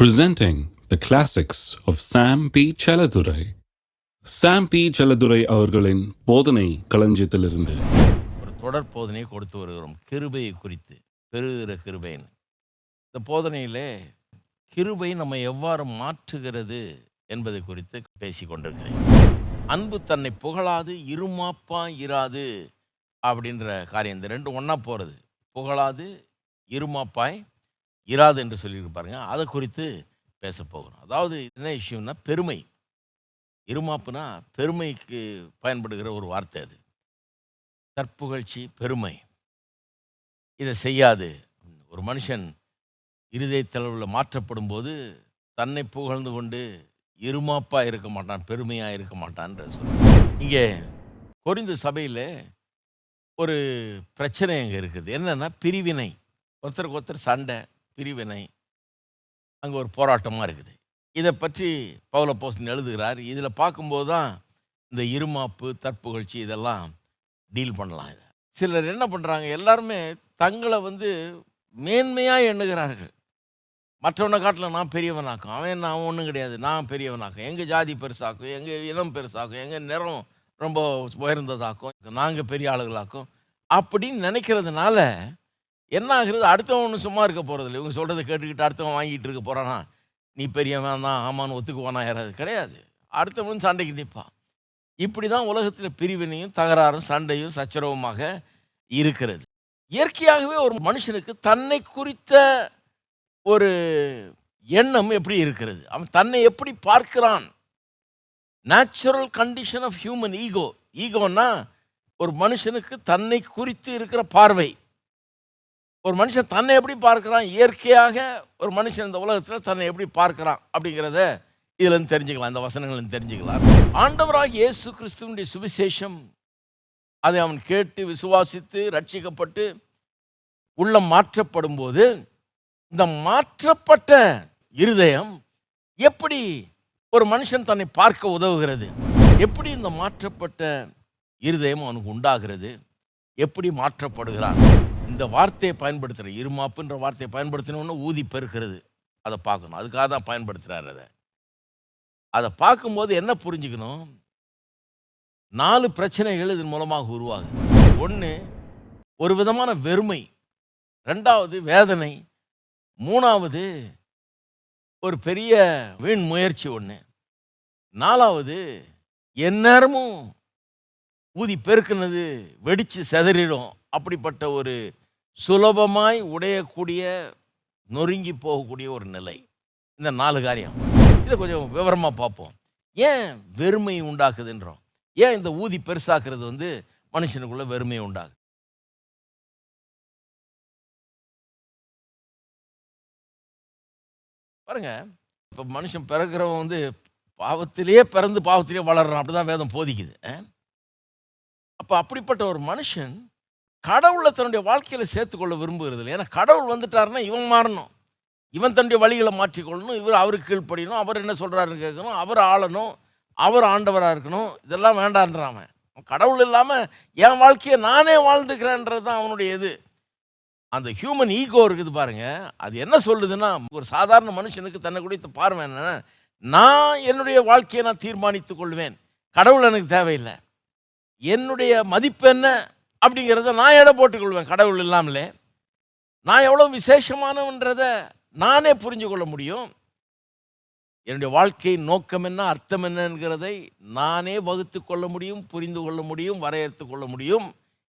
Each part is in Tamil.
presenting the classics of Sam P. Chaladurai. Sam P Chelladurai அவர்களின் போதனை களஞ்சியத்திலிருந்து. ஒரு தொடர் போதனை கொடுத்து வருகிறோம். கிருபையை குறித்து. பெருகிற கிருபைன்னு. இந்த போதனையிலே கிருபை நம்ம எவ்வாறு மாற்றுகிறது என்பதை குறித்து பேசி கொண்டிருக்கிறேன் அன்பு தன்னை புகழாது இருமாப்பா இராது அப்படின்ற காரியம். இந்த ரெண்டு ஒன்றா போகிறது புகழாது இருமாப்பாய் இராது என்று சொல்லியிருப்பாருங்க அதை குறித்து பேச போகிறோம். அதாவது என்ன இஷ்யூன்னா பெருமை. இருமாப்புனா பெருமைக்கு பயன்படுகிற ஒரு வார்த்தை அது. தற்புகழ்ச்சி பெருமை. இதை செய்யாது. ஒரு மனுஷன் இருதயத்தளவில் மாற்றப்படும் போது தன்னை புகழ்ந்து கொண்டு இருமாப்பாக இருக்க மாட்டான் பெருமையாக இருக்க மாட்டான்ற சொல்ல இங்கே கொரிந்து சபையில் ஒரு பிரச்சனை அங்கே இருக்குது. என்னென்னா பிரிவினை. ஒருத்தருக்கு ஒருத்தர் சண்டை. பிரிவினை. அங்கே ஒரு போராட்டமாக இருக்குது. இதை பற்றி பவுல போஸ்டன் எழுதுகிறார். இதில் பார்க்கும்போது தான் இந்த இருமாப்பு தற்புகழ்ச்சி இதெல்லாம் டீல் பண்ணலாம் இதை. சிலர் என்ன பண்ணுறாங்க எல்லாருமே தங்களை வந்து மேன்மையாக எண்ணுகிறார்கள். மற்றவனை காட்டில் நான் பெரியவனாக்கும். அவன் நான் ஒன்றும் கிடையாது. நான் பெரியவனாக்கும். எங்கள் ஜாதி பெருசாக்கும். எங்கள் இனம் பெருசாக்கும். எங்கள் நிறம் ரொம்ப உயர்ந்ததாக்கும். நாங்கள் பெரிய ஆளுகளாக்கும். அப்படின்னு நினைக்கிறதுனால என்ன ஆகுறது அடுத்தவன் ஒன்று சும்மா இருக்க போகிறதில்ல இவங்க சொல்கிறத கேட்டுக்கிட்டு அடுத்தவன் வாங்கிட்டு இருக்க போகிறானா நீ பெரியவன் தான் ஆமான்னு ஒத்துக்குவானா? யாராவது? கிடையாது. அடுத்தவன் சண்டைக்கு நிற்பான் இப்படி தான் உலகத்தில் பிரிவினையும் தகராறும் சண்டையும் சச்சரவுமாக இருக்கிறது. இயற்கையாகவே ஒரு மனுஷனுக்கு தன்னை குறித்த ஒரு எண்ணம் எப்படி இருக்கிறது? அவன் தன்னை எப்படி பார்க்கிறான்? Natural condition of human ego ஈகோன்னா ஒரு மனுஷனுக்கு தன்னை குறித்து இருக்கிற பார்வை. ஒரு மனுஷன் தன்னை எப்படி பார்க்குறான்? இயற்கையாக ஒரு மனுஷன் இந்த உலகத்தில் தன்னை எப்படி பார்க்குறான் அப்படிங்கிறத இதுலேருந்து தெரிஞ்சுக்கலாம் இந்த வசனங்கள்லேருந்து தெரிஞ்சுக்கலாம். ஆண்டவராக இயேசு கிறிஸ்துவனுடைய சுவிசேஷம் அதை அவன் கேட்டு விசுவாசித்து ரட்சிக்கப்பட்டு உள்ள மாற்றப்படும் போது இந்த மாற்றப்பட்ட இருதயம் எப்படி ஒரு மனுஷன் தன்னை பார்க்க உதவுகிறது? எப்படி இந்த மாற்றப்பட்ட இருதயம் அவனுக்கு உண்டாகிறது? எப்படி மாற்றப்படுகிறான்? இந்த வார்த்தையை பயன்படுத்துகிற இருமாப்புன்ற வார்த்தையை பயன்படுத்தினோன்னு ஊதி பெருக்கிறது அதை பார்க்கணும். அதுக்காக தான் பயன்படுத்துகிறார் அதை. அதை பார்க்கும்போது என்ன புரிஞ்சுக்கணும்? நாலு பிரச்சனைகள் இதன் மூலமாக உருவாகுது. ஒன்று ஒரு விதமான வெறுமை. ரெண்டாவது வேதனை. மூணாவது ஒரு பெரிய வீண் முயற்சி ஒன்று நாலாவது எந்நேரமும் ஊதி பெருக்குனது வெடித்து செதறிடும். அப்படிப்பட்ட ஒரு சுலபமாய் உடையக்கூடிய நொறுங்கி போகக்கூடிய ஒரு நிலை. இந்த நாலு காரியம். இதை கொஞ்சம் விவரமாக பார்ப்போம். ஏன் வெறுமை உண்டாக்குதுன்றோம்? ஏன் இந்த ஊதி பெருசாக்குறது வந்து மனுஷனுக்குள்ள வெறுமையை உண்டாகுது? பாருங்க இப்போ மனுஷன் பிறக்கிறவன் வந்து பாவத்திலேயே பிறந்து பாவத்திலேயே வளர்றான். அப்படி தான் வேதம் போதிக்குது அப்போ அப்படிப்பட்ட ஒரு மனுஷன் கடவுளை தன்னுடைய வாழ்க்கையில் சேர்த்துக்கொள்ள விரும்புகிறது இல்லை ஏன்னா கடவுள் வந்துட்டாருன்னா இவன் மாறணும். இவன் தன்னுடைய வழிகளை மாற்றிக்கொள்ளணும். இவர் அவருக்கு கீழ்ப்படியணும். அவர் என்ன சொல்கிறாருன்னு கேட்கணும். அவர் ஆளணும். அவர் ஆண்டவராக இருக்கணும். இதெல்லாம் வேண்டான்றான் கடவுள் இல்லாமல் என் வாழ்க்கையை நானே வாழ்ந்துக்கிறேன்றது தான் அவனுடைய இது. அந்த ஹியூமன் ஈகோ இருக்குது பாருங்கள் அது என்ன சொல்லுதுன்னா ஒரு சாதாரண மனுஷனுக்கு தன்னை குறித்த பார்வை என்னென்னா நான் என்னுடைய வாழ்க்கையை நான் தீர்மானித்துக் கொள்வேன். கடவுள் எனக்கு தேவையில்லை. என்னுடைய மதிப்பு என்ன? அப்படிங்கிறத நான் எடை போட்டுக்கொள்வேன் கடவுள் இல்லாமலே. நான் எவ்வளோ விசேஷமானவன்றதை நானே புரிஞ்சு கொள்ள முடியும். என்னுடைய வாழ்க்கையின் நோக்கம் என்ன அர்த்தம் என்னங்கிறதை நானே வகுத்து கொள்ள முடியும் புரிந்து கொள்ள முடியும் வரையறுத்து கொள்ள முடியும்.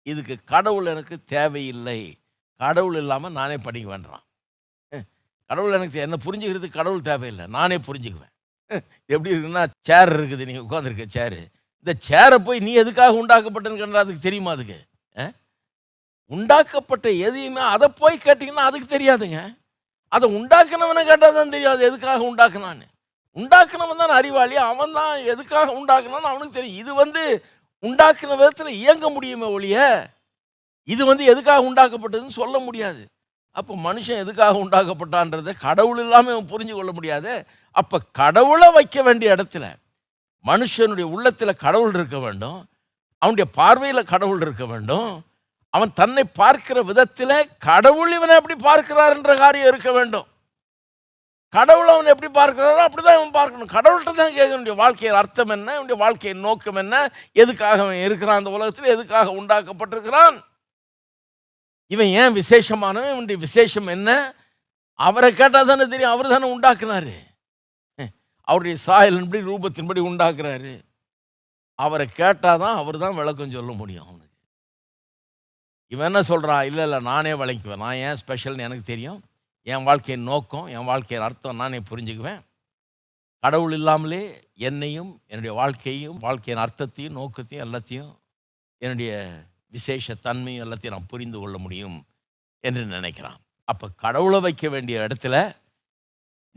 இதுக்கு கடவுள் எனக்கு தேவையில்லை. கடவுள் இல்லாமல் நானே படிக்க வேண்டாம் கடவுள் எனக்கு என்ன புரிஞ்சுக்கிறதுக்கு கடவுள் தேவையில்லை நானே புரிஞ்சுக்குவேன். எப்படி இருக்குன்னா சேர் இருக்குது நீங்கள் உட்காந்துருக்க சேரு இந்த சேரை போய் நீ எதுக்காக உண்டாக்கப்பட்டன்னு அதுக்கு தெரியுமா அதுக்கு? உண்டாக்கப்பட்ட எதையுமே அதை போய் கேட்டிங்கன்னா அதுக்கு தெரியாதுங்க. அதை உண்டாக்குனவனை கேட்டால் தான் தெரியாது எதுக்காக உண்டாக்குனான்னு. உண்டாக்குனவன் தான் அறிவாளி அவன் தான் எதுக்காக உண்டாக்குனான்னு அவனுக்கு தெரியும். இது வந்து உண்டாக்குன விதத்தில் இயங்க முடியுமே ஒழிய இது வந்து எதுக்காக உண்டாக்கப்பட்டதுன்னு சொல்ல முடியாது. அப்போ மனுஷன் எதுக்காக உண்டாக்கப்பட்டான்றதை கடவுள் இல்லாமல் புரிஞ்சு கொள்ள முடியாது. அப்போ கடவுளை வைக்க வேண்டிய இடத்துல மனுஷனுடைய உள்ளத்தில் கடவுள் இருக்க வேண்டும். அவனுடைய பார்வையில் கடவுள் இருக்க வேண்டும். அவன் தன்னை பார்க்கிற விதத்தில் கடவுள் இவனை எப்படி பார்க்கிறார் என்ற காரியம் இருக்க வேண்டும். கடவுள் அவன் எப்படி பார்க்கிறாரோ அப்படிதான் இவன் பார்க்கணும். கடவுள்கிட்ட தான் கேட்க வேண்டிய வாழ்க்கையின் அர்த்தம் என்ன? இவனுடைய வாழ்க்கையின் நோக்கம் என்ன? எதுக்காக அவன் இருக்கிறான் அந்த உலகத்தில்? எதுக்காக உண்டாக்கப்பட்டிருக்கிறான்? இவன் ஏன் விசேஷமானவன்? இவனுடைய விசேஷம் என்ன? அவரை கேட்டால் தானே தெரியும். அவர் தானே உண்டாக்குனாரு. அவருடைய சாயலின்படி ரூபத்தின்படி உண்டாக்குறாரு. அவரை கேட்டால் தான் அவர் தான் விளக்கம் சொல்ல முடியும் அவனுக்கு. இவன் என்ன சொல்கிறான் இல்லை இல்லை நானே விளக்குவேன் நான் ஏன் ஸ்பெஷல்னு எனக்கு தெரியும். என் வாழ்க்கையின் நோக்கம் என் வாழ்க்கையின் அர்த்தம் நானே புரிஞ்சுக்குவேன். கடவுள் இல்லாமலே என்னையும் என்னுடைய வாழ்க்கையும் வாழ்க்கையின் அர்த்தத்தையும் நோக்கத்தையும் எல்லாத்தையும் என்னுடைய விசேஷ தன்மையும் எல்லாத்தையும் நான் புரிந்து கொள்ள முடியும் என்று நினைக்கிறான். அப்போ கடவுளை வைக்க வேண்டிய இடத்துல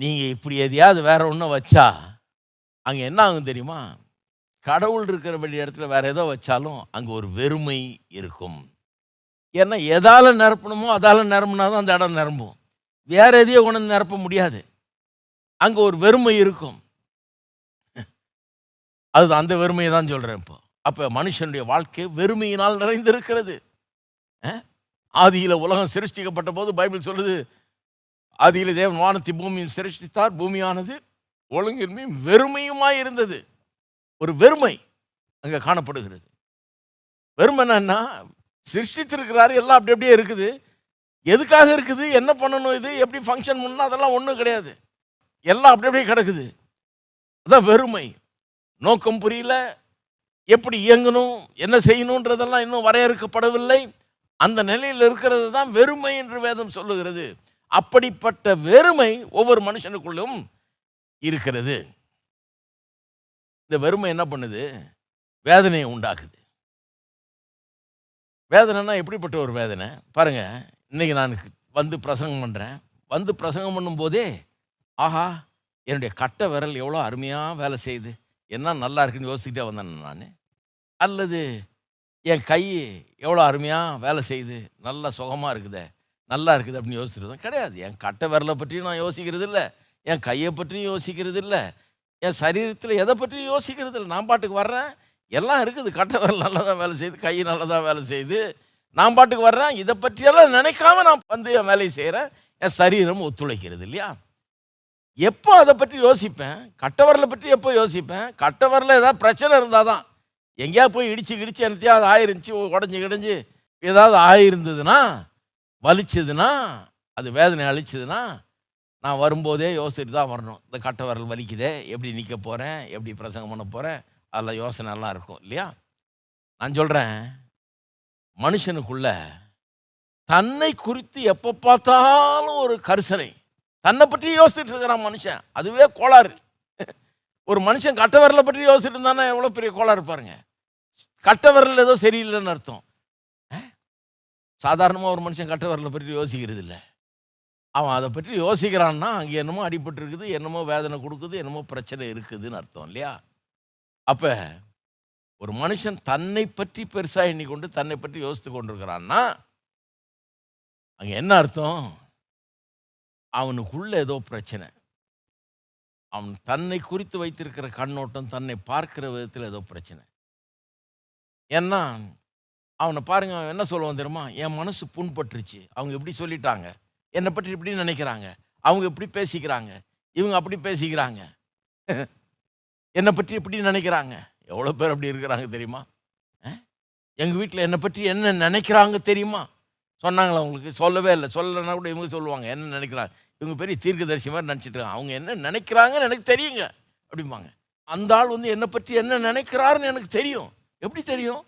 நீங்கள் இப்படி எதையாவது வேற ஒன்று வச்சா அங்கே என்ன ஆகும் தெரியுமா? கடவுள் இருக்கிற வேண்டிய இடத்துல வேறு ஏதோ வச்சாலும் அங்கே ஒரு வெறுமை இருக்கும். ஏன்னா எதால் நிரப்பணுமோ அதால் நிரம்புனா தான் அந்த இடம் நிரம்பும். வேறு எதையோ கொண்டு நிரப்ப முடியாது. அங்கே ஒரு வெறுமை இருக்கும். அது அந்த வெறுமையை தான் சொல்கிறேன் இப்போ. அப்போ மனுஷனுடைய வாழ்க்கை வெறுமையினால் நிறைந்திருக்கிறது. ஆதியில் உலகம் சிருஷ்டிக்கப்பட்ட போது பைபிள் சொல்லுது ஆதியில் தேவன் வானத்தை பூமியும் சிருஷ்டித்தார். பூமியானது ஒழுங்கின்மையும் வெறுமையுமாய் இருந்தது. ஒரு வெறுமை அங்கே காணப்படுகிறது. வெறுமைன்னா சிருஷ்டிச்சிருக்கிறாரு எல்லாம் அப்படி அப்படியே இருக்குது. எதுக்காக இருக்குது? என்ன பண்ணணும் இது? எப்படி ஃபங்க்ஷன் பண்ணணும்? அதெல்லாம் ஒன்றும் கிடையாது. எல்லாம் அப்படி அப்படியே கிடக்குது. அதான் வெறுமை. நோக்கம் புரியல. எப்படி இயங்கணும்? என்ன செய்யணுன்றதெல்லாம் இன்னும் வரையறுக்கப்படவில்லை. அந்த நிலையில் இருக்கிறது தான் வெறுமை என்று வேதம் சொல்லுகிறது. அப்படிப்பட்ட வெறுமை ஒவ்வொரு மனுஷனுக்குள்ளும் இருக்கிறது. இந்த வெறுமை என்ன பண்ணுது? வேதனையை உண்டாக்குது. வேதனைனா எப்படிப்பட்ட ஒரு வேதனை? பாருங்கள் இன்றைக்கி நான் வந்து பிரசங்கம் பண்ணுறேன் வந்து பிரசங்கம் பண்ணும்போதே ஆஹா என்னுடைய கட்ட விரல் எவ்வளோ அருமையாக வேலை செய்யுது. என்ன நல்லா இருக்குன்னு யோசிச்சுக்கிட்டே வந்தேன் நான். அல்லது என் கை எவ்வளோ அருமையாக வேலை செய்யுது. நல்லா சுகமாக இருக்குதே நல்லா இருக்குது அப்படின்னு யோசிச்சுட்டு கிடையாது. என் கட்ட விரலை பற்றியும் நான் யோசிக்கிறது இல்லை என் கையை பற்றியும் யோசிக்கிறது இல்லை என் சரீரத்தில் எதை பற்றியும் யோசிக்கிறது இல்லை நான் பாட்டுக்கு வர்றேன் எல்லாம் இருக்குது. கட்டவர் நல்லா தான் வேலை செய்யுது கை நல்லா தான் வேலை செய்யுது நான் பாட்டுக்கு வர்றேன். இதை பற்றியெல்லாம் நினைக்காம நான் வந்து என் வேலையை செய்கிறேன் என் சரீரம் ஒத்துழைக்கிறது இல்லையா? எப்போ அதை பற்றி யோசிப்பேன்? கட்டவரில் பற்றி எப்போ யோசிப்பேன்? கட்டவரில் ஏதாவது பிரச்சனை இருந்தால் தான். எங்கேயா போய் இடிச்சு கிடிச்சு எனத்தையாவது ஆயிருந்துச்சு உடஞ்சி கிடஞ்சி ஏதாவது ஆயிருந்ததுன்னா வலிச்சதுன்னா அது வேதனை அழிச்சதுன்னா நான் வரும்போதே யோசிச்சுட்டு தான் வரணும். இந்த கட்டவரல் வலிக்குதே எப்படி நிற்க போகிறேன் எப்படி பிரசங்கம் பண்ண போகிறேன் அதில் யோசனை இருக்கும் இல்லையா? நான் சொல்கிறேன் மனுஷனுக்குள்ள தன்னை குறித்து எப்போ பார்த்தாலும் ஒரு கரிசனை. தன்னை பற்றி யோசிச்சுட்டு இருக்கிறான் மனுஷன். அதுவே கோளாறு. ஒரு மனுஷன் கட்ட விரலை பற்றி யோசிச்சுட்டு இருந்தானே எவ்வளோ பெரிய கோளாறு பாருங்க. கட்ட விரல் ஏதோ சரியில்லைன்னு அர்த்தம். சாதாரணமாக ஒரு மனுஷன் கட்ட விரலை பற்றி யோசிக்கிறது இல்லை. அவன் அதை பற்றி யோசிக்கிறான்னா அங்கே என்னமோ அடிபட்டு இருக்குது என்னமோ வேதனை கொடுக்குது என்னமோ பிரச்சனை இருக்குதுன்னு அர்த்தம் இல்லையா? அப்போ ஒரு மனுஷன் தன்னை பற்றி பெருசாக எண்ணிக்கொண்டு தன்னை பற்றி யோசித்து கொண்டிருக்கிறான்னா அங்கே என்ன அர்த்தம்? அவனுக்குள்ள ஏதோ பிரச்சனை. அவன் தன்னை குறித்து வைத்திருக்கிற கண்ணோட்டம் தன்னை பார்க்கிற விதத்தில் ஏதோ பிரச்சனை. ஏன்னா அவனை பாருங்க அவன் என்ன சொல்லுவான் தெரியுமா? என் மனசு புண்பட்டுருச்சு. அவங்க எப்படி சொல்லிட்டாங்க. என்னை பற்றி இப்படி நினைக்கிறாங்க. அவங்க இப்படி பேசிக்கிறாங்க. இவங்க அப்படி பேசிக்கிறாங்க. என்னை பற்றி இப்படி நினைக்கிறாங்க? எவ்வளோ பேர் அப்படி இருக்கிறாங்க தெரியுமா? எங்கள் வீட்டில் என்னை பற்றி என்ன நினைக்கிறாங்க தெரியுமா? சொன்னாங்களா அவங்களுக்கு சொல்லவே இல்லை. சொல்லலைன்னா கூட இவங்க சொல்லுவாங்க என்ன நினைக்கிறாங்க? இவங்க பெரிய தீர்க்கதரிசி மாதிரி நினச்சிட்டு இருக்காங்க அவங்க என்ன நினைக்கிறாங்கன்னு எனக்கு தெரியுங்க அப்படிம்பாங்க. அந்த ஆள் வந்து என்னை பற்றி என்ன நினைக்கிறாருன்னு எனக்கு தெரியும். எப்படி தெரியும்?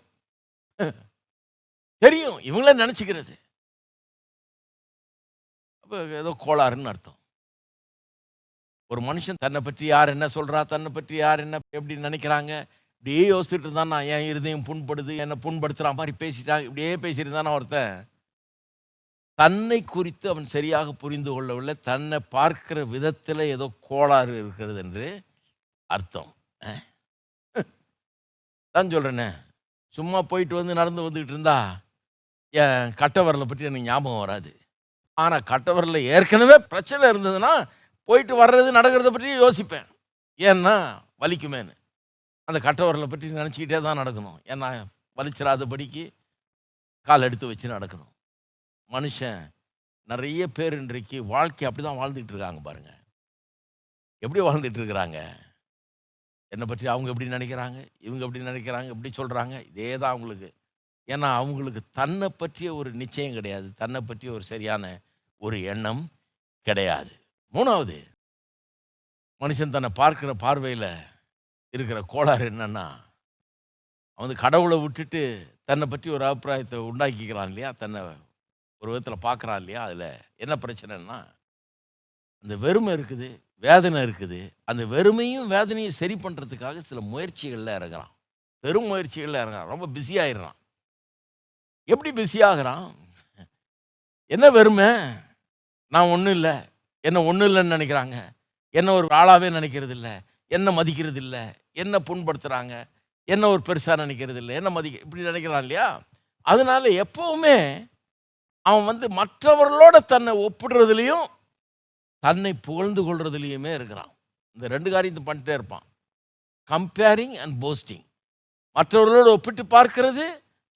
தெரியும். இவங்களே நினச்சிக்கிறது. அப்போ ஏதோ கோளாறுன்னு அர்த்தம். ஒரு மனுஷன் தன்னை பற்றி யார் என்ன சொல்கிறா தன்னை பற்றி யார் என்ன எப்படி நினைக்கிறாங்க. இப்படியே யோசிச்சுட்டு இருந்தான் நான் என் இருதயம் புண்படுது என்னை புண்படுத்துகிற மாதிரி பேசிட்டாங்க இப்படியே பேசியிருந்தானா ஒருத்தன். தன்னை குறித்து அவன் சரியாக புரிந்து கொள்ளவில்லை. தன்னை பார்க்கிற விதத்தில் ஏதோ கோளாறு இருக்கிறது என்று அர்த்தம். தான் சொல்கிறேனே சும்மா போயிட்டு வந்து நடந்து வந்துக்கிட்டு இருந்தா என் கட்டவரலை பற்றி எனக்கு ஞாபகம் வராது. ஆனால் கட்டவரில் ஏற்கனவே பிரச்சனை இருந்ததுன்னா போயிட்டு வர்றது நடக்கிறத பற்றி யோசிப்பேன். ஏன்னா வலிக்குமேன்னு. அந்த கட்டவரலை பற்றி நினச்சிக்கிட்டே தான் நடக்கணும். ஏன்னா வலிச்சிடாதபடிக்கு கால் எடுத்து வச்சு நடக்கணும். மனுஷன் நிறைய பேர் இன்றைக்கு வாழ்க்கை அப்படி தான் வாழ்ந்துக்கிட்டு இருக்காங்க பாருங்கள் எப்படி வாழ்ந்துட்டு இருக்கிறாங்க? என்னை பற்றி அவங்க எப்படி நினைக்கிறாங்க? இவங்க எப்படி நினைக்கிறாங்க? எப்படி சொல்கிறாங்க இதே தான் அவங்களுக்கு. ஏன்னா அவங்களுக்கு தன்னை பற்றிய ஒரு நிச்சயம் கிடையாது. தன்னை பற்றிய ஒரு சரியான ஒரு எண்ணம் கிடையாது. மூணாவது மனுஷன் தன்னை பார்க்குற பார்வையில் இருக்கிற கோளாறு என்னென்னா அவன் வந்து கடவுளை விட்டுட்டு தன்னை பற்றி ஒரு அபிப்பிராயத்தை உண்டாக்கிக்கிறான் இல்லையா? தன்னை ஒரு விதத்தில் பார்க்குறான் இல்லையா? அதில் என்ன பிரச்சனைன்னா அந்த வெறுமை இருக்குது வேதனை இருக்குது. அந்த வெறுமையும் வேதனையும் சரி பண்ணுறதுக்காக சில முயற்சிகளில் இறங்குறான். பெரும் முயற்சிகளில் இறங்குறான். ரொம்ப பிஸி எப்படி பிஸி ஆகுறான்? என்ன வெறுமை? நான் ஒன்றும் இல்லை. என்ன ஒன்றும் இல்லைன்னு நினைக்கிறாங்க. என்ன ஒரு ஆளாகவே நினைக்கிறது இல்லை என்ன மதிக்கிறது இல்லை என்ன புண்படுத்துகிறாங்க என்ன ஒரு பெருசாக நினைக்கிறது இல்லை என்ன மதிக்க இப்படி நினைக்கிறான் இல்லையா? அதனால எப்போவுமே அவன் வந்து மற்றவர்களோட தன்னை ஒப்பிடுறதுலையும் தன்னை புகழ்ந்து கொள்றதுலையுமே இருக்கிறான். இந்த ரெண்டு காரியத்தை பண்ணிட்டே இருப்பான். கம்பேரிங் அண்ட் போஸ்டிங் மற்றவர்களோடு ஒப்பிட்டு பார்க்கிறது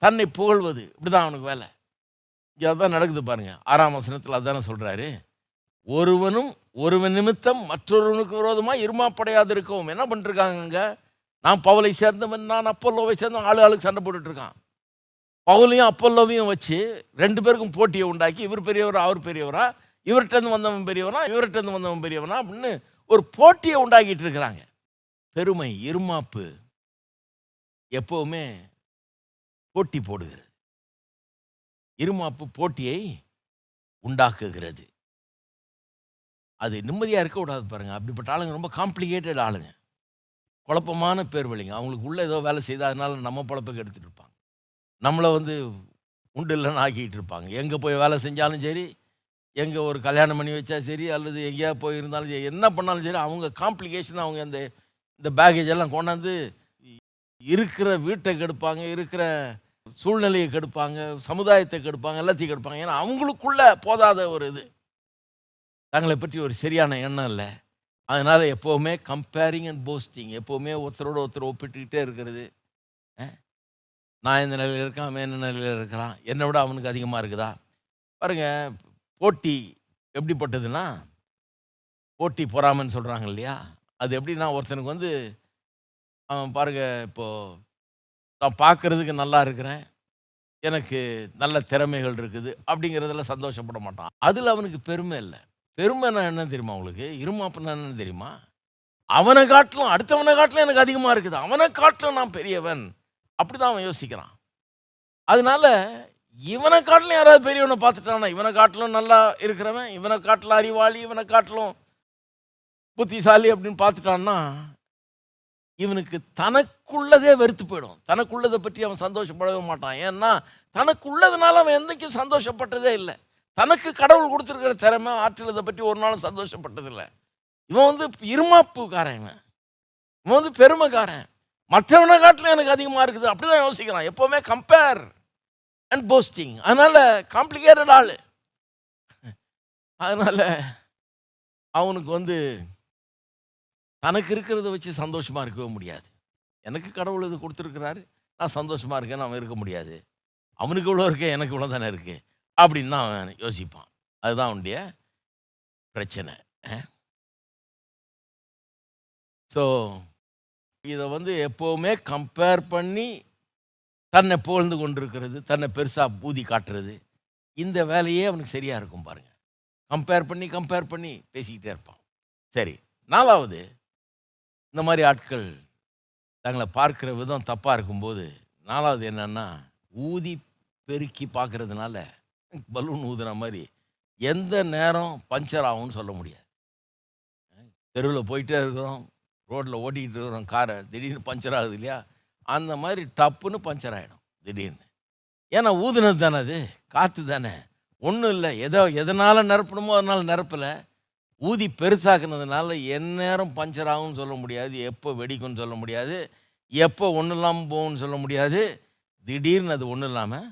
தன்னை புகழ்வது. இப்படி தான் அவனுக்கு வேலை. இங்கே அதுதான் நடக்குது பாருங்க. ஆறாம் வசனத்தில் அதானே சொல்கிறாரு ஒருவனும் ஒருவன் நிமித்தம் மற்றொருவனுக்கு விரோதமாக இருமாப்படையாது இருக்கவும் என்ன பண்ணிருக்காங்க நான் பவுலை சேர்ந்தவன் நான் அப்பல்லோவை சேர்ந்தவன் ஆளு ஆளுக்கு சண்டை போட்டுட்ருக்கான். பவுலையும் அப்பல்லோவையும் வச்சு ரெண்டு பேருக்கும் போட்டியை உண்டாக்கி இவர் பெரியவரா அவர் பெரியவரா இவர்கிட்டருந்து வந்தவன் பெரியவனா இவர்கிட்டருந்து வந்தவன் பெரியவனா அப்படின்னு ஒரு போட்டியை உண்டாக்கிட்டு இருக்கிறாங்க. பெருமை இருமாப்பு எப்போவுமே போட்டி போடுகிறது. இருமாப்பு போட்டியை உண்டாக்குகிறது. அது நிம்மதியாக இருக்கக்கூடாது பாருங்கள் அப்படிப்பட்ட ஆளுங்க ரொம்ப காம்ப்ளிகேட்டட் ஆளுங்க. குழப்பமான பேர் வழிங்க அவங்களுக்கு உள்ள ஏதோ வேலை செய்தா அதனால் நம்ம குழப்பம் எடுத்துகிட்டு இருப்பாங்க. நம்மளை வந்து உண்டு இல்லைன்னு ஆக்கிட்டு இருப்பாங்க. எங்கே போய் வேலை செஞ்சாலும் சரி எங்கே ஒரு கல்யாணம் பண்ணி வச்சா சரி அல்லது எங்கேயா போயிருந்தாலும் சரி என்ன பண்ணாலும் சரி அவங்க காம்ப்ளிகேஷன் அவங்க அந்த இந்த பேகேஜ் எல்லாம் கொண்டாந்து இருக்கிற வீட்டை கெடுப்பாங்க இருக்கிற சூழ்நிலையை கெடுப்பாங்க சமுதாயத்தை கெடுப்பாங்க எல்லாத்தையும் கெடுப்பாங்க. ஏன்னா அவங்களுக்குள்ள போதாத ஒரு இது. தங்களை பற்றி ஒரு சரியான எண்ணம் இல்லை. அதனால் எப்போவுமே கம்பேரிங் அண்ட் போஸ்டிங் எப்போவுமே ஒருத்தரோட ஒருத்தர் ஒப்பிட்டுக்கிட்டே இருக்கிறது. நான் இந்த நிலையில் இருக்கேன் அவன் என்ன நிலையில் இருக்கிறான்? என்னை விட அவனுக்கு அதிகமாக இருக்குதா? பாருங்கள் போட்டி எப்படிப்பட்டதுன்னா போட்டி பொறாமைன்னு சொல்கிறாங்க இல்லையா? அது எப்படின்னா ஒருத்தனுக்கு வந்து அவன் பாருங்க இப்போது நான் பார்க்கறதுக்கு நல்லா இருக்கிறேன். எனக்கு நல்ல திறமைகள் இருக்குது அப்படிங்கிறதுல சந்தோஷப்பட மாட்டான். அதில் அவனுக்கு பெருமை இல்லை. பெருமைனா என்ன தெரியுமா உங்களுக்கு? இருமாப்புன்னா என்ன தெரியுமா? அவனை காட்டிலும் அடுத்தவனை காட்டிலும் எனக்கு அதிகமாக இருக்குது. அவனை காட்டிலும் நான் பெரியவன். அப்படி தான் அவன் யோசிக்கிறான். அதனால இவனை காட்டிலும் யாராவது பெரியவனை பார்த்துட்டானா இவனை காட்டிலும் நல்லா இருக்கிறவன் இவனை காட்டிலும் அறிவாளி இவனை காட்டிலும் புத்திசாலி அப்படின்னு பார்த்துட்டான்னா இவனுக்கு தனக்குள்ளதே வெறுத்து போயிடும். தனக்குள்ளதை பற்றி அவன் சந்தோஷப்படவே மாட்டான். ஏன்னா தனக்குள்ளதுனால அவன் என்றைக்கும் சந்தோஷப்பட்டதே இல்லை. தனக்கு கடவுள் கொடுத்துருக்கிற திறமை ஆற்றல் இதை பற்றி ஒரு நாளும் சந்தோஷப்பட்டதில்லை. இவன் வந்து இருமாப்புக்காரன் இவன். இவன் வந்து பெருமைக்காரன். மற்றவனை காட்டிலும் எனக்கு அதிகமாக இருக்குது. அப்படி தான் யோசிக்கிறான். எப்போவுமே கம்பேர் அண்ட் போஸ்டிங் அதனால் காம்ப்ளிகேட்டட் ஆள். அதனால் அவனுக்கு வந்து தனக்கு இருக்கிறத வச்சு சந்தோஷமாக இருக்கவே முடியாது. எனக்கு கடவுள் இது கொடுத்துருக்கிறாரு. நான் சந்தோஷமாக இருக்கேன்னு அவன் இருக்க முடியாது. அவனுக்கு இவ்வளோ இருக்கே எனக்கு இவ்வளோ தானே இருக்குது அப்படின்னு தான் அவன் யோசிப்பான். அதுதான் அவனுடைய பிரச்சனை ஸோ இதை வந்து எப்போவுமே கம்பேர் பண்ணி தன்னை புகழ்ந்து கொண்டிருக்கிறது தன்னை பெருசாக பூதி காட்டுறது இந்த வேலையே அவனுக்கு சரியாக இருக்கும் பாருங்கள் கம்பேர் பண்ணி கம்பேர் பண்ணி பேசிக்கிட்டே இருப்பான். சரி நாலாவது இந்த மாதிரி ஆட்கள் தங்களை பார்க்குற விதம் தப்பாக இருக்கும்போது நாலாவது என்னென்னா ஊதி பெருக்கி பார்க்குறதுனால பலூன் ஊதுன மாதிரி எந்த நேரம் பஞ்சர் ஆகும்னு சொல்ல முடியாது. தெருவில் போயிட்டே இருக்கிறோம் ரோட்டில் ஓட்டிக்கிட்டு இருக்கிறோம் காரை திடீர்னு பஞ்சர் ஆகுது இல்லையா? அந்த மாதிரி டப்புன்னு பஞ்சர் ஆகிடும் திடீர்னு. ஏன்னா ஊதுனது தானே அது காற்று தானே. ஒன்றும் இல்லை எதோ எதனால் நிரப்பணுமோ அதனால் நிரப்பலை. ஊதி பெருசாக்குனதுனால எந்நேரம் பஞ்சர் ஆகும்னு சொல்ல முடியாது எப்போ வெடிக்கும்னு சொல்ல முடியாது எப்போ ஒன்றும் இல்லாமல் போகும்னு சொல்ல முடியாது. திடீர்னு அது ஒன்றும் இல்லாமல்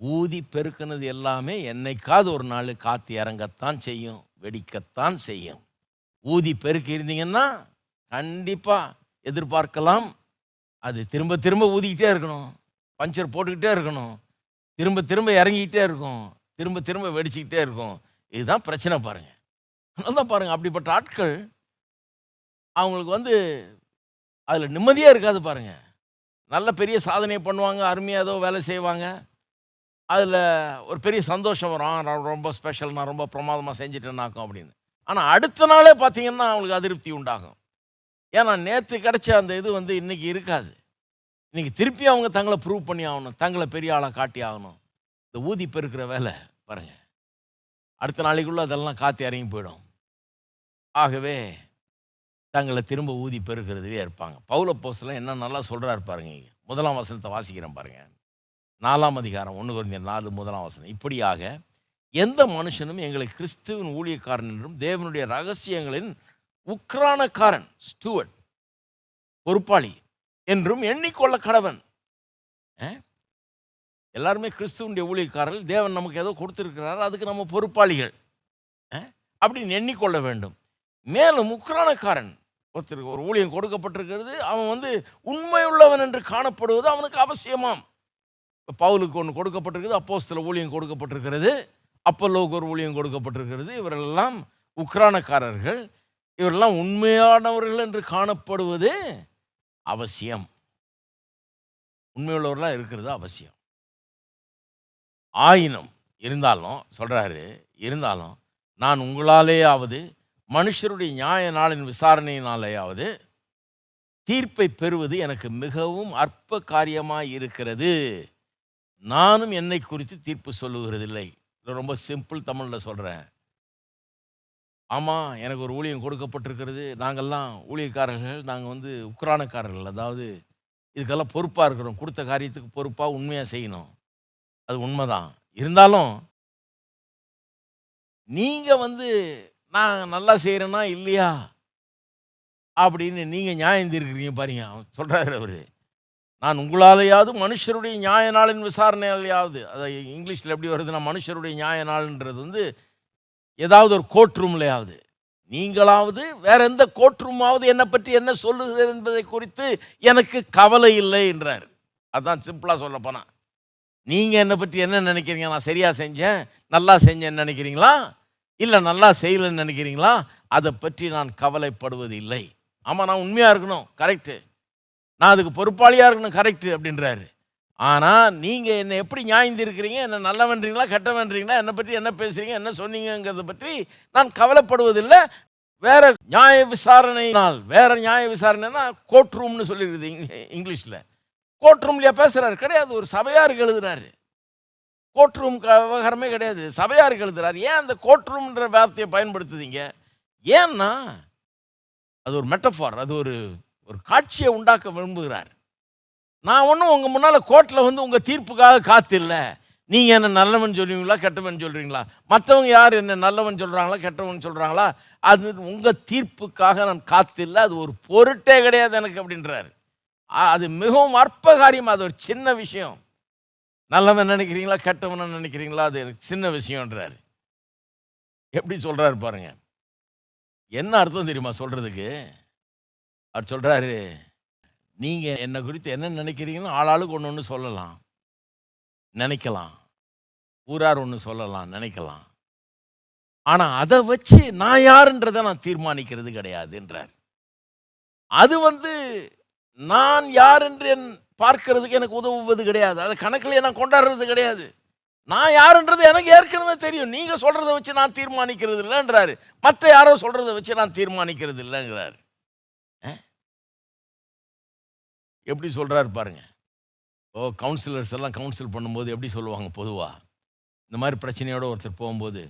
ஊதி பெருக்கினது எல்லாமே என்னைக்காவது ஒரு நாள் காற்று இறங்கத்தான் செய்யும் வெடிக்கத்தான் செய்யும். ஊதி பெருக்கி இருந்தீங்கன்னா கண்டிப்பாக எதிர்பார்க்கலாம். அது திரும்ப திரும்ப ஊதிக்கிட்டே இருக்கணும். பஞ்சர் போட்டுக்கிட்டே இருக்கணும். திரும்ப திரும்ப இறங்கிக்கிட்டே இருக்கும். திரும்ப திரும்ப வெடிச்சுக்கிட்டே இருக்கும். இதுதான் பிரச்சனை பாருங்கள் அதனால தான் பாருங்கள் அப்படிப்பட்ட ஆட்கள் அவங்களுக்கு வந்து அதில் நிம்மதியாக இருக்காது பாருங்கள் நல்ல பெரிய சாதனை பண்ணுவாங்க அருமையாக ஏதோ வேலை செய்வாங்க. அதில் ஒரு பெரிய சந்தோஷம் வரும். நான் ரொம்ப ஸ்பெஷல் நான் ரொம்ப பிரமாதமாக செஞ்சுட்டேன்னாக்கும் அப்படின்னு. ஆனால் அடுத்த நாளே பார்த்தீங்கன்னா அவங்களுக்கு அதிருப்தி உண்டாகும். ஏன்னா நேற்று கிடைச்ச அந்த இது வந்து இன்றைக்கி இருக்காது. இன்றைக்கி திருப்பி அவங்க தங்களை ப்ரூவ் பண்ணி ஆகணும். தங்களை பெரிய ஆளாக காட்டி ஆகணும். இந்த ஊதி பெருக்கிற வேலை பாருங்க. அடுத்த நாளைக்குள்ளே அதெல்லாம் காற்று இறங்கி போயிடும். ஆகவே தங்களை திரும்ப ஊதி பெருக்கிறதுலே இருப்பாங்க. பவுல போஸ்லாம் என்ன நல்லா சொல்கிறாரு பாருங்க. முதலாம் வசனத்தை வாசிக்கிறேன் பாருங்கள் நாலாம் அதிகாரம் ஒன்று குறைந்த நாலு முதலாம் வசனம். இப்படியாக எந்த மனுஷனும் எங்களை கிறிஸ்துவின் ஊழியக்காரன் என்றும் தேவனுடைய ரகசியங்களின் உக்ரானக்காரன் ஸ்டூவர்ட் பொறுப்பாளி என்றும் எண்ணிக்கொள்ள கடவன். எல்லாருமே கிறிஸ்துவனுடைய ஊழியக்காரர்கள் தேவன் நமக்கு ஏதோ கொடுத்துருக்கிறார் அதுக்கு நம்ம பொறுப்பாளிகள். அப்படின்னு எண்ணிக்கொள்ள வேண்டும். மேலும் உக்ரானக்காரன் ஒருத்தருக்கு ஒரு ஊழியம் கொடுக்கப்பட்டிருக்கிறது அவன் வந்து உண்மையுள்ளவன் என்று காணப்படுவது அவனுக்கு அவசியமாம். பவுலுக்கு ஒன்று கொடுக்கப்பட்டிருக்குது அப்போஸ்தல ஊழியம் கொடுக்கப்பட்டிருக்கிறது அப்பல்லோவுக்கு ஒரு ஊழியம் கொடுக்கப்பட்டிருக்கிறது. இவரெல்லாம் உக்ரானக்காரர்கள். இவரெல்லாம் உண்மையானவர்கள் என்று காணப்படுவது அவசியம். உண்மையுள்ளவர்களாக இருக்கிறது அவசியம். ஆயினும் இருந்தாலும் சொல்கிறாரு இருந்தாலும் நான் உங்களாலேயாவது மனுஷருடைய நியாய நாளின் விசாரணையினாலேயாவது தீர்ப்பை பெறுவது எனக்கு மிகவும் அற்ப காரியமாக இருக்கிறது. நானும் என்னை குறித்து தீர்ப்பு சொல்லுகிறதில்லை. ரொம்ப சிம்பிள் தமிழில் சொல்கிறேன் ஆமாம் எனக்கு ஒரு ஊழியம் கொடுக்கப்பட்டிருக்கிறது. நாங்கள்லாம் ஊழியக்காரர்கள் நாங்கள் வந்து உக்ரானக்காரர்கள். அதாவது இதுக்கெல்லாம் பொறுப்பாக இருக்கிறோம் கொடுத்த காரியத்துக்கு பொறுப்பாக உண்மையாக செய்யணும். அது உண்மைதான். இருந்தாலும் நீங்கள் வந்து நான் நல்லா செய்கிறேன்னா இல்லையா? அப்படின்னு நீங்கள் நியாயம் தீர்க்கிறீங்க பாருங்க. அவன் சொல்கிறாரு அவர். நான் உங்களாலேயாவது மனுஷருடைய நியாய நாளின் விசாரணையாலேயாவது அதை இங்கிலீஷில் எப்படி வருதுன்னா மனுஷருடைய நியாய நாள்ன்றது வந்து ஏதாவது ஒரு கோர்ட் ரூம்லையாவது நீங்களாவது வேற எந்த கோர்ட் ரூமாவது என்னை பற்றி என்ன சொல்லுகிறது என்பதை குறித்து எனக்கு கவலை இல்லை என்றார். அதான் சிம்பிளாக சொல்ல போனால் நீங்கள் என்னை பற்றி என்ன நினைக்கிறீங்க? நான் சரியாக செஞ்சேன்? நல்லா செஞ்சேன்னு நினைக்கிறீங்களா? இல்லை நல்லா செய்யலைன்னு நினைக்கிறீங்களா? அதை பற்றி நான் கவலைப்படுவது இல்லை ஆமாம் நான் உண்மையாக இருக்கணும். கரெக்டு நான் அதுக்கு பொறுப்பாளியாக இருக்கணும் கரெக்டு அப்படின்றாரு. ஆனால் நீங்கள் என்னை எப்படி நியாயந்திருக்கிறீங்க? என்ன நல்லவன்றீங்களா கெட்டவன்றீங்களா? என்னை பற்றி என்ன பேசுகிறீங்க என்ன சொன்னீங்கங்கிறத பற்றி நான் கவலைப்படுவதில்லை. வேற நியாய விசாரணையினால் வேற நியாய விசாரணைனா கோர்ட் ரூம்னு சொல்லியிருக்குது இங்கிலீஷில். கோர்ட் ரூம்லையா பேசுகிறாரு கிடையாது ஒரு சபையாருக்கு எழுதுறாரு. கோர்ட் ரூம் விவகாரமே கிடையாது சபையாருக்கு எழுதுறாரு. ஏன் அந்த கோர்ட் ரூம்ன்ற வார்த்தையை பயன்படுத்துதீங்க? ஏன்னா அது ஒரு மெட்டஃபார் அது ஒரு ஒரு காட்சியை உண்டாக்க விரும்புகிறார். நான் ஒன்றும் உங்கள் முன்னால் கோர்ட்டில் வந்து உங்கள் தீர்ப்புக்காக காத்தில்லை. நீங்கள் என்ன நல்லவன் சொல்லுவீங்களா கெட்டவன் சொல்கிறீங்களா மற்றவங்க யார் என்ன நல்லவன் சொல்கிறாங்களா கெட்டவன் சொல்கிறாங்களா அது உங்கள் தீர்ப்புக்காக நான் காத்தில்லை. அது ஒரு பொருட்டே கிடையாது எனக்கு அப்படின்றாரு. அது மிகவும் அற்ப காரியம் அது ஒரு சின்ன விஷயம். நல்லவன் நினைக்கிறீங்களா கெட்டவன் நினைக்கிறீங்களா அது எனக்கு சின்ன விஷயம்ன்றாரு. எப்படி சொல்கிறாரு பாருங்கள் என்ன அர்த்தம் தெரியுமா சொல்கிறதுக்கு அவர் சொல்கிறாரு நீங்கள் என்னை குறித்து என்ன நினைக்கிறீங்களோ ஆளாளுக்கு ஒன்று ஒன்று சொல்லலாம். நினைக்கலாம். ஊரார் ஒன்று சொல்லலாம் நினைக்கலாம். ஆனால் அதை வச்சு நான் யாருன்றதை நான் தீர்மானிக்கிறது கிடையாதுன்றார். அது வந்து நான் யார் என்று என் பார்க்கறதுக்கு எனக்கு உதவுவது கிடையாது. அதை கணக்கில் நான் கொண்டாடுறது கிடையாது. நான் யாருன்றது எனக்கு ஏற்கனவே தெரியும். நீங்கள் சொல்கிறத வச்சு நான் தீர்மானிக்கிறது இல்லைன்றாரு மற்ற யாரோ சொல்கிறத வச்சு நான் தீர்மானிக்கிறது இல்லைங்கிறாரு எப்படி சொல்கிறாரு பாருங்க. ஓ கவுன்சிலர்ஸ் எல்லாம் கவுன்சில் பண்ணும்போது எப்படி சொல்லுவாங்க பொதுவாக இந்த மாதிரி பிரச்சனையோடு ஒருத்தர் போகும்போது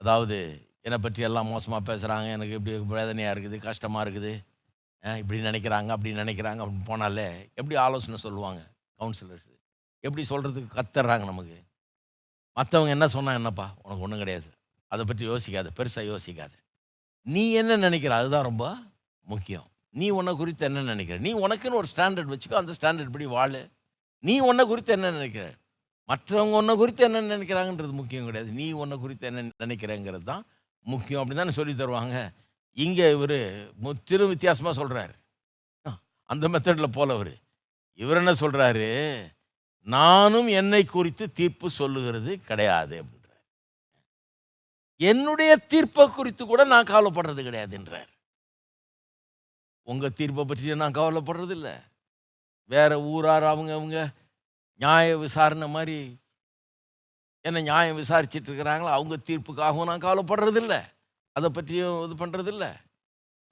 அதாவது என்னை பற்றி எல்லாம் மோசமாக பேசுகிறாங்க எனக்கு இப்படி வேதனையாக இருக்குது கஷ்டமாக இருக்குது இப்படி நினைக்கிறாங்க அப்படி நினைக்கிறாங்க அப்படின்னு போனாலே எப்படி ஆலோசனை சொல்லுவாங்க கவுன்சிலர்ஸ் எப்படி சொல்கிறதுக்கு கத்துறாங்க நமக்கு? மற்றவங்க என்ன சொன்னால் என்னப்பா? உனக்கு ஒன்றும் கிடையாது. அதை பற்றி யோசிக்காத பெருசாக யோசிக்காத. நீ என்ன நினைக்கிற? அதுதான் ரொம்ப முக்கியம். நீ உன்னை குறித்து என்ன நினைக்கிற? நீ உனக்குன்னு ஒரு ஸ்டாண்டர்ட் வச்சுக்கோ அந்த ஸ்டாண்டர்ட் படி வாழு. நீ உன்னை குறித்து என்ன நினைக்கிற? மற்றவங்க உன்னை குறித்து என்ன நினைக்கிறாங்கன்றது முக்கியம் கிடையாது. நீ உன்னை குறித்து என்ன நினைக்கிறேங்கிறது தான் முக்கியம். அப்படின்னு தானே சொல்லி தருவாங்க. இங்கே இவர் முற்றிலும் வித்தியாசமாக சொல்கிறாரு அந்த மெத்தடில் போல அவர். இவர் என்ன சொல்கிறாரு நானும் என்னை குறித்து தீர்ப்பு சொல்லுகிறது கிடையாது அப்படின்றார். என்னுடைய தீர்ப்பை குறித்து கூட நான் கவலைப்படுறது கிடையாதுன்றார். உங்கள் தீர்ப்பை பற்றி நான் கவலைப்படுறதில்ல. வேறு வேற ஊரார் அவங்க அவங்க நியாய விசாரணை மாதிரி என்ன நியாயம் விசாரிச்சுட்டு இருக்கிறாங்களோ அவங்க தீர்ப்புக்காகவும் நான் கவலைப்படுறதில்ல. அதை பற்றியும் இது பண்ணுறதில்ல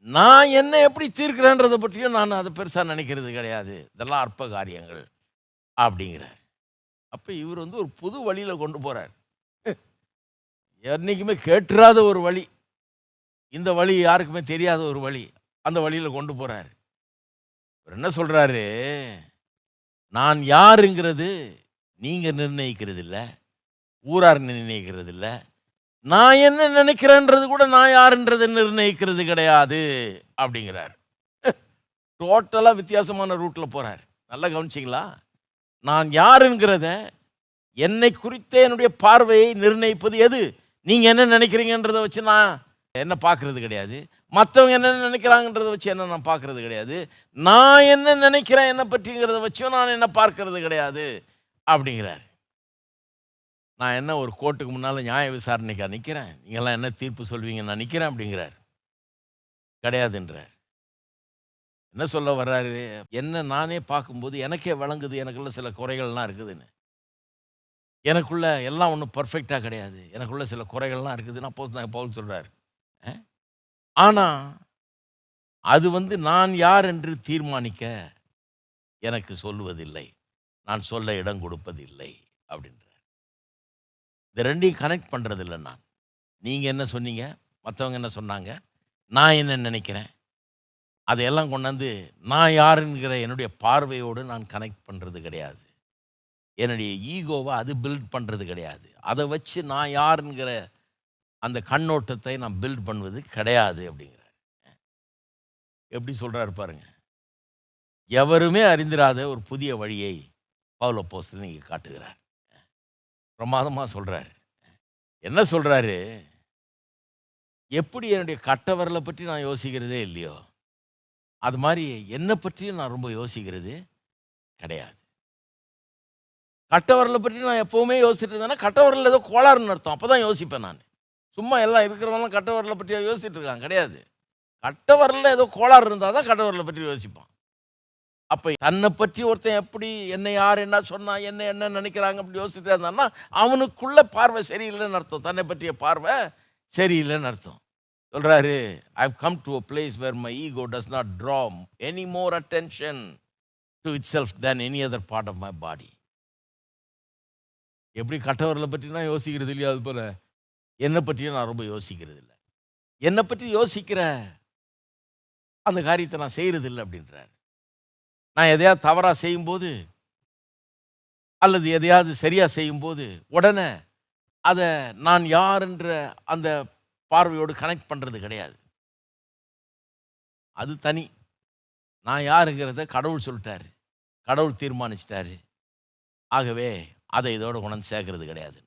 நான் என்ன எப்படி தீர்க்கிறேன்றதை பற்றியும் நான் அதை பெருசாக நினைக்கிறது கிடையாது. இதெல்லாம் அற்ப காரியங்கள் அப்படிங்கிறார். அப்போ இவர் வந்து ஒரு புது வழியில் கொண்டு போகிறார் என்றைக்குமே கேட்டுறாத ஒரு வழி. இந்த வழி யாருக்குமே தெரியாத ஒரு வழி. அந்த வழியில் கொண்டு போகிறார் இவர் என்ன சொல்கிறாரு நான் யாருங்கிறது நீங்கள் நிர்ணயிக்கிறது இல்லை ஊரார் நிர்ணயிக்கிறது இல்லை நான் என்ன நினைக்கிறேன்றது கூட நான் யாருன்றதை நிர்ணயிக்கிறது கிடையாது அப்படிங்கிறார். டோட்டலாக வித்தியாசமான ரூட்டில் போகிறார் நல்லா கவனிச்சிங்களா? நான் யாருங்கிறத என்னை குறித்த என்னுடைய பார்வையை நிர்ணயிப்பது எது? நீங்கள் என்ன நினைக்கிறீங்கன்றதை வச்சு நான் என்ன பார்க்குறது கிடையாது. மற்றவங்க என்ன நினைக்கிறாங்கன்றத வச்சு என்ன நான் பார்க்கறது கிடையாது. நான் என்ன நினைக்கிறேன் என்ன பற்றிங்கிறத வச்சும் நான் என்ன பார்க்கறது கிடையாது அப்படிங்கிறாரு. நான் என்ன ஒரு கோர்ட்டுக்கு முன்னால் நியாய விசாரணைக்கா நிற்கிறேன் நீங்கள்லாம் என்ன தீர்ப்பு சொல்வீங்க நான் நிற்கிறேன் அப்படிங்கிறார். கிடையாதுன்றார். என்ன சொல்ல வர்றாரு? என்ன நானே பார்க்கும்போது எனக்கே வழங்குது எனக்குள்ள சில குறைகள்லாம் இருக்குதுன்னு. எனக்குள்ள எல்லாம் ஒன்றும் பர்ஃபெக்டாக கிடையாது. எனக்குள்ள சில குறைகள்லாம் இருக்குதுன்னு அப்போ நான் போல் சொல்கிறார் ஆனால் அது வந்து நான் யார் என்று தீர்மானிக்க எனக்கு சொல்லுவதில்லை. நான் சொல்ல இடம் கொடுப்பதில்லை அப்படின்றார். இந்த ரெண்டையும் கனெக்ட் பண்ணுறதில்ல நான். நீங்கள் என்ன சொன்னீங்க? மற்றவங்க என்ன சொன்னாங்க? நான் என்ன நினைக்கிறேன்? அதையெல்லாம் கொண்டாந்து நான் யாருங்கிற என்னுடைய பார்வையோடு நான் கனெக்ட் பண்ணுறது கிடையாது. என்னுடைய ஈகோவை அது பில்ட் பண்ணுறது கிடையாது. அதை வச்சு நான் யாருங்கிற அந்த கண்ணோட்டத்தை நான் பில்ட் பண்ணுவது கிடையாது அப்படிங்கிறார். எப்படி சொல்கிறாரு பாருங்க. எவருமே அறிந்திராத ஒரு புதிய வழியை பவுல போஸ்ட் இங்கே காட்டுகிறார். பிரமாதமாக சொல்கிறாரு என்ன சொல்கிறாரு எப்படி என்னுடைய கட்டவரலை பற்றி நான் யோசிக்கிறதே இல்லையோ அது மாதிரி என்னை பற்றியும் நான் ரொம்ப யோசிக்கிறது கிடையாது. கட்டவரலை பற்றி நான் எப்போவுமே யோசிச்சுட்டு இருந்தேன்னா கட்டவரில் ஏதோ கோளாறுன்னு அர்த்தம். அப்போ தான் யோசிப்பேன் நான். சும்மா எல்லாம் இருக்கிறவங்களாம் கட்டவரலை பற்றியாக யோசிச்சுட்டு இருக்காங்க. கிடையாது. கட்டவரலில் ஏதோ கோளாறு இருந்தால் தான் கட்டவரலை பற்றி யோசிப்பான். அப்போ தன்னை பற்றி ஒருத்தன் எப்படி என்ன யார் என்ன சொன்னால் என்ன என்ன நினைக்கிறாங்க அப்படி யோசிச்சுட்டு இருந்தான்னா அவனுக்குள்ள பார்வை சரியில்லைன்னு அர்த்தம். தன்னை பற்றிய பார்வை சரியில்லைன்னு அர்த்தம். சொல்கிறாரு I've come to a place where my ego does not draw any more attention to itself than any other part of my body எப்படி கட்டவரில் பற்றி யோசிக்கிறது இல்லையா அது போல்? என்னை பற்றியும் நான் ரொம்ப யோசிக்கிறது இல்லை என்னை பற்றி யோசிக்கிற அந்த காரியத்தை நான் செய்கிறதில்லை அப்படின்றார். நான் எதையாவது தவறாக செய்யும்போது அல்லது எதையாவது சரியாக செய்யும்போது உடனே அதை நான் யாருன்ற அந்த பார்வையோடு கனெக்ட் பண்ணுறது கிடையாது. அது தனி. நான் யாருங்கிறத கடவுள் சொல்லிட்டாரு. கடவுள் தீர்மானிச்சிட்டாரு. ஆகவே அதை இதோட உணர்ந்து சேர்க்கறது கிடையாது.